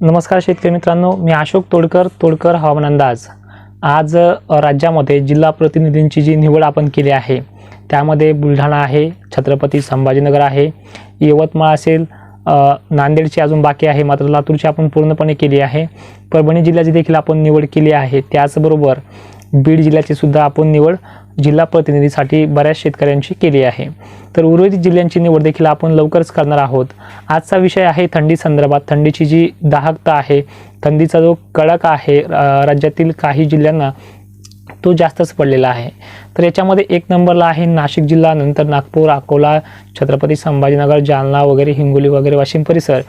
नमस्कार शेतकरी मित्रांनो मी अशोक तोडकर तोडकर हवामान अंदाज. आज राज्यामध्ये जिल्हा प्रतिनिधींची जी निवड आपण केली आहे त्यामध्ये बुलढाणा आहे छत्रपती संभाजीनगर आहे यवतमाळ असेल नांदेडची अजून बाकी आहे मात्र लातूरची आपण पूर्णपणे केली आहे. परभणी जिल्ह्याची देखील आपण निवड केली आहे त्याचबरोबर बीड जिल्ह्याची सुद्धा आपण निवड जिल्हा प्रतिनिधीसाठी बऱ्याच शेतकऱ्यांची केली आहे. तर उर्वरित जिल्ह्यांची निवड देखील आपण लवकरच करणार आहोत. आजचा विषय आहे थंडी संदर्भात. थंडीची जी दाहकता आहे थंडीचा जो कडक आहे राज्यातील काही जिल्ह्यांना तो जास्तच पडलेला आहे. तर याच्यामध्ये एक नंबरला आहे नाशिक जिल्हा नंतर नागपूर अकोला छत्रपती संभाजीनगर जालना वगैरे हिंगोली वगैरे वाशिम परिसर.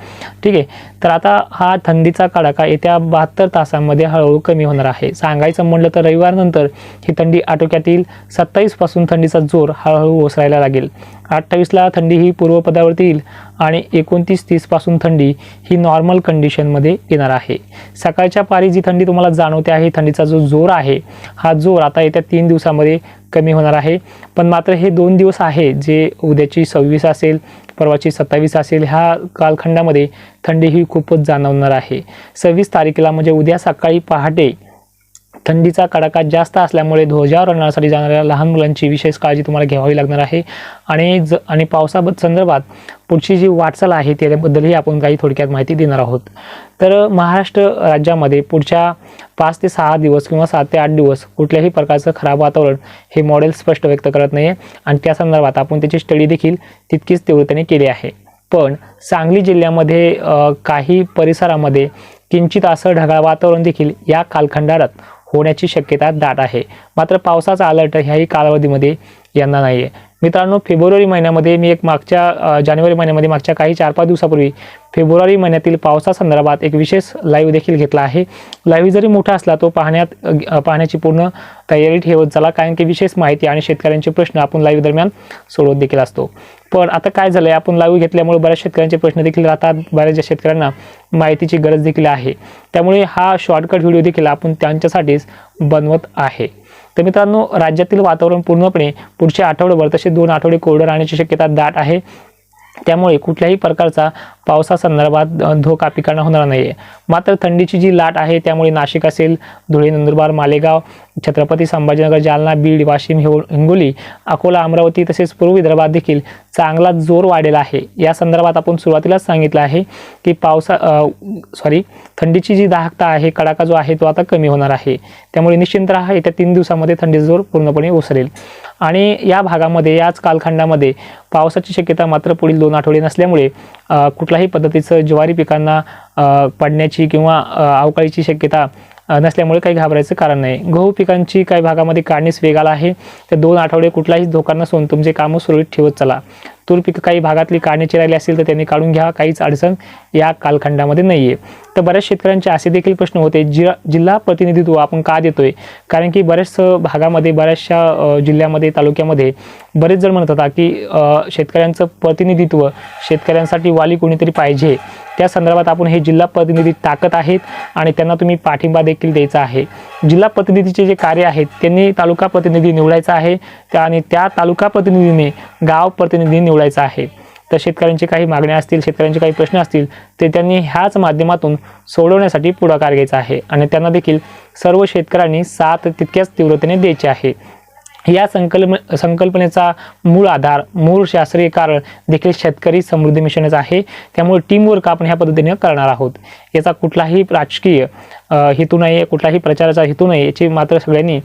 ठीक आहे? तर आता हा थंडीचा कडाका येत्या बहात्तर तासांमध्ये हळूहळू कमी होणार आहे. सांगायचं म्हणलं तर रविवारनंतर ही थंडी आटोक्यातील सत्तावीसपासून थंडीचा जोर हळूहळू ओसरायला लागेल. अठ्ठावीसला थंडी ही पूर्वपदावरती येईल आणि एकोणतीस तीसपासून थंडी ही नॉर्मल कंडिशनमध्ये येणार आहे. सकाळच्या पारी जी थंडी तुम्हाला जाणवते आहे थंडीचा जो जोर आहे हा जोर आता येत्या तीन दिवसामध्ये कमी होणार आहे. पण मात्र हे दोन दिवस आहे जे उद्याची सव्वीस असेल परवाची सत्तावीस असेल ह्या कालखंडामध्ये थंडी ही खूपच जाणवणार आहे. सव्वीस तारखेला म्हणजे उद्या सकाळी पहाटे थंडीचा कडाका जास्त असल्यामुळे ध्वजावर रडण्यासाठी जाणाऱ्या लहान मुलांची विशेष काळजी तुम्हाला घ्यावी लागणार आहे. आणि ज आणि पावसा संदर्भात पुढची जी वाटचाल आहे त्याबद्दलही आपण काही थोडक्यात माहिती देणार आहोत. तर महाराष्ट्र राज्यामध्ये पुढच्या पाच ते सहा दिवस किंवा सात ते आठ दिवस कुठल्याही प्रकारचं खराब वातावरण हे मॉडेल स्पष्ट व्यक्त करत नाही आहे आणि त्या संदर्भात आपण त्याची स्टडी देखील तितकीच तीव्रतेने केली आहे. पण सांगली जिल्ह्यामध्ये काही परिसरामध्ये किंचित असं ढगाळ वातावरण देखील या कालखंडात होण्याची शक्यता दाट आहे. मात्र पावसाचा अलर्ट ह्याही कालावधीमध्ये यांना नाही आहे मित्रांनो फेब्रुवारी महिन्यामध्ये मी एक मागच्या जानेवारी महिन्यामध्ये मागच्या काही चार पाच दिवसापूर्वी फेब्रुवारी महिन्यातील पावसासंदर्भात एक विशेष लाईव्ह देखील घेतला आहे. लाईव्ह जरी मोठा असला तो पाहण्यात पाहण्याची पूर्ण तयारी ठेवत झाला कारण की विशेष माहिती आणि शेतकऱ्यांचे प्रश्न आपण लाईव्ह दरम्यान सोडवत देखील असतो. पण आता काय झालं आहे आपण लाईव्ह घेतल्यामुळे बऱ्याच शेतकऱ्यांचे प्रश्न देखील राहतात बऱ्याचशा शेतकऱ्यांना माहितीची गरज देखील आहे. त्यामुळे हा शॉर्टकट व्हिडिओ देखील आपण त्यांच्यासाठीच बनवत आहे. तर मित्रांनो राज्यातील वातावरण पूर्णपणे पुढच्या आठवड्याभर तसे दोन आठवडे कोरडं राहण्याची शक्यता दाट आहे. त्यामुळे कुठल्याही प्रकारचा पावसासंदर्भात धोका पिकांना होणार नाही आहे मात्र थंडीची जी लाट आहे त्यामुळे नाशिक असेल धुळे नंदुरबार मालेगाव छत्रपती संभाजीनगर जालना बीड वाशिम हिंगोली अकोला अमरावती तसेच पूर्व विदर्भात देखील चांगला जोर वाढलेला आहे. या संदर्भात आपण सुरुवातीलाच सांगितलं आहे की पावसा सॉरी थंडीची जी दाहकता आहे कडाका जो आहे तो आता कमी होणार आहे. त्यामुळे निश्चिंत राहा येत्या तीन दिवसामध्ये थंडीचा जोर पूर्णपणे ओसरेल. आणि या भागामध्ये याच कालखंडामध्ये पावसाची शक्यता मात्र पुढील दोन आठवडे नसल्यामुळे कुठल्याही पद्धतीचं ज्वारी पिकांना पडण्याची किंवा अवकाळीची शक्यता नसल्यामुळे काही घाबरायचं कारण नाही. गहू पिकांची काही भागामध्ये काढणीस वेग आला आहे. तर दोन आठवडे कुठलाही धोका नसून तुमचे कामं सुरळीत ठेवत चला. तूर पिकं काही भागातली काढण्याची राहिली असेल तर त्यांनी काढून घ्या. काहीच अडचण या कालखंडामध्ये नाही आहे तर बऱ्याच शेतकऱ्यांचे असे देखील प्रश्न होते. जि जिल्हा प्रतिनिधित्व आपण का देतोय? कारण की बऱ्याच भागामध्ये बऱ्याचशा जिल्ह्यामध्ये तालुक्यामध्ये बरेच जण म्हणत होता की शेतकऱ्यांचं प्रतिनिधित्व शेतकऱ्यांसाठी वाली कोणीतरी पाहिजे. त्या संदर्भात आपण हे जिल्हा प्रतिनिधी टाकत आहेत आणि त्यांना तुम्ही पाठिंबा देखील द्यायचा आहे. जिल्हा प्रतिनिधीचे जे कार्य आहेत त्यांनी तालुका प्रतिनिधी निवडायचा आहे त्या आणि त्या तालुका प्रतिनिधीने गाव प्रतिनिधी निवडायचा आहे? तर शेतकऱ्यांची काही मागण्या असतील शेतकऱ्यांचे काही प्रश्न असतील ते त्यांनी ह्याच माध्यमातून सोडवण्यासाठी पुढाकार घ्यायचा आहे. आणि त्यांना देखील सर्व शेतकऱ्यांनी साथ तितक्याच तीव्रतेने द्यायचे आहे. या संकल्प संकल्पनेचा मूळ आधार मूळ शास्त्रीय कारण देखील शेतकरी समृद्धी मिशनच आहे. त्यामुळे टीमवर्क आपण ह्या पद्धतीने करणार आहोत. याचा कुठलाही राजकीय हेतू नाही आहे कुठलाही प्रचाराचा हेतू नाही याची मात्र सगळ्यांनी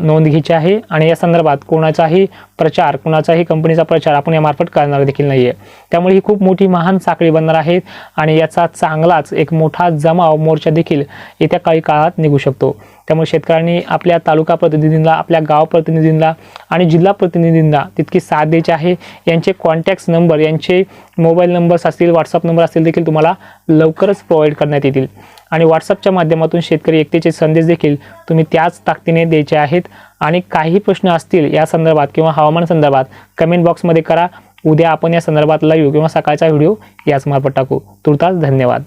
नोंद घ्यायची आहे. आणि या संदर्भात कोणाचाही प्रचार कोणाचाही कंपनीचा प्रचार आपण यामार्फत करणार देखील नाही आहे त्यामुळे ही खूप मोठी महान साखळी बनणार आहेत आणि याचा चांगलाच एक मोठा जमाव मोर्चा देखील येत्या काही काळात निघू शकतो. त्यामुळे शेतकऱ्यांनी आपल्या तालुका प्रतिनिधींना आपल्या गाव प्रतिनिधींना आणि जिल्हा प्रतिनिधींना तितकी साथ द्यायची आहे. यांचे कॉन्टॅक्ट नंबर यांचे मोबाईल नंबर्स असतील व्हॉट्सअप नंबर असतील देखील तुम्हाला लवकरच प्रोव्हाइड करण्यात येतील. आणि व्हॉट्सअपच्या माध्यमातून शेतकरी एकतेचे संदेश देखील तुम्ही त्याच ताकदीने द्यायचे आहेत. आणि काही प्रश्न असतील या संदर्भात किंवा हवामान संदर्भात कमेंट बॉक्समध्ये करा. उद्या आपण या संदर्भात लाईव्ह किंवा सकाळचा व्हिडिओ याच मार्फत टाकू. तुर्तास धन्यवाद.